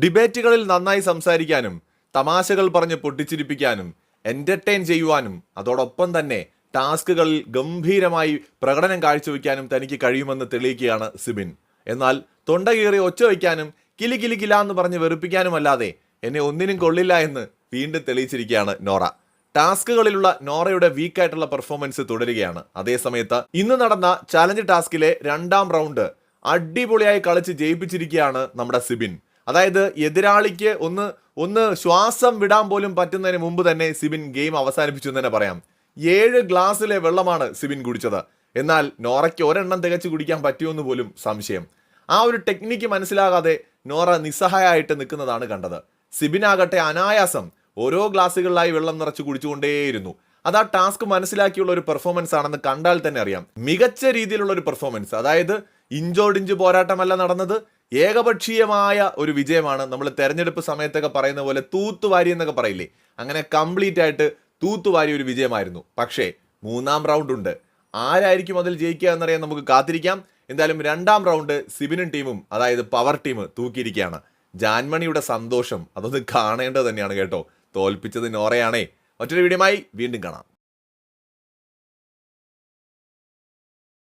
ഡിബേറ്റുകളിൽ നന്നായി സംസാരിക്കാനും തമാശകൾ പറഞ്ഞ് പൊട്ടിച്ചിരിപ്പിക്കാനും എന്റർടൈൻ ചെയ്യുവാനും അതോടൊപ്പം തന്നെ ടാസ്കുകളിൽ ഗംഭീരമായി പ്രകടനം കാഴ്ചവെക്കാനും തനിക്ക് കഴിയുമെന്ന് തെളിയിക്കുകയാണ് സിബിൻ. എന്നാൽ തൊണ്ട കീറി ഒച്ച വയ്ക്കാനും കിലി കിലി കില എന്ന് പറഞ്ഞ് വെറുപ്പിക്കാനുമല്ലാതെ എന്നെ ഒന്നിനും കൊള്ളില്ല എന്ന് വീണ്ടും തെളിയിച്ചിരിക്കുകയാണ് നോറ. ടാസ്കുകളിലുള്ള നോറയുടെ വീക്കായിട്ടുള്ള പെർഫോമൻസ് തുടരുകയാണ്. അതേസമയത്ത് ഇന്ന് നടന്ന ചലഞ്ച് ടാസ്കിലെ രണ്ടാം റൗണ്ട് അടിപൊളിയായി കളിച്ച് ജയിപ്പിച്ചിരിക്കുകയാണ് നമ്മുടെ സിബിൻ. അതായത് എതിരാളിക്ക് ഒന്ന് ഒന്ന് ശ്വാസം വിടാൻ പോലും പറ്റുന്നതിന് മുമ്പ് തന്നെ സിബിൻ ഗെയിം അവസാനിപ്പിച്ചു എന്ന് തന്നെ പറയാം. ഏഴ് ഗ്ലാസ്സിലെ വെള്ളമാണ് സിബിൻ കുടിച്ചത്. എന്നാൽ നോറയ്ക്ക് ഒരെണ്ണം തികച്ച് കുടിക്കാൻ പറ്റുമെന്ന് പോലും സംശയം. ആ ഒരു ടെക്നിക്ക് മനസ്സിലാകാതെ നോറ നിസ്സഹായമായിട്ട് നിൽക്കുന്നതാണ് കണ്ടത്. സിബിനാകട്ടെ അനായാസം ഓരോ ഗ്ലാസ്സുകളിലായി വെള്ളം നിറച്ച് കുടിച്ചുകൊണ്ടേയിരുന്നു. അത് ആ ടാസ്ക് മനസ്സിലാക്കിയുള്ള ഒരു പെർഫോമൻസ് ആണെന്ന് കണ്ടാൽ തന്നെ അറിയാം. മികച്ച രീതിയിലുള്ള ഒരു പെർഫോമൻസ് അതായത് ഇഞ്ചോടിഞ്ച് പോരാട്ടമല്ല നടന്നത് ഏകപക്ഷീയമായ ഒരു വിജയമാണ് നമ്മൾ തെരഞ്ഞെടുപ്പ് സമയത്തൊക്കെ പറയുന്ന പോലെ തൂത്തുവാരി എന്നൊക്കെ പറയില്ലേ? അങ്ങനെ കംപ്ലീറ്റ് ആയിട്ട് തൂത്തുവാരി ഒരു വിജയമായിരുന്നു. പക്ഷേ മൂന്നാം റൗണ്ട് ഉണ്ട്. ആരായിരിക്കും അതിൽ ജയിക്കുക എന്നറിയാൻ നമുക്ക് കാത്തിരിക്കാം. എന്തായാലും രണ്ടാം റൗണ്ട് സിബിനും ടീമും അതായത് പവർ ടീം തൂക്കിയിരിക്കുകയാണ്. ജാൻമണിയുടെ സന്തോഷം അതൊന്ന് കാണേണ്ടത് തന്നെയാണ് കേട്ടോ. തോൽപ്പിച്ചത് നോറയാണേ. മറ്റൊരു വീഡിയോമായി വീണ്ടും കാണാം.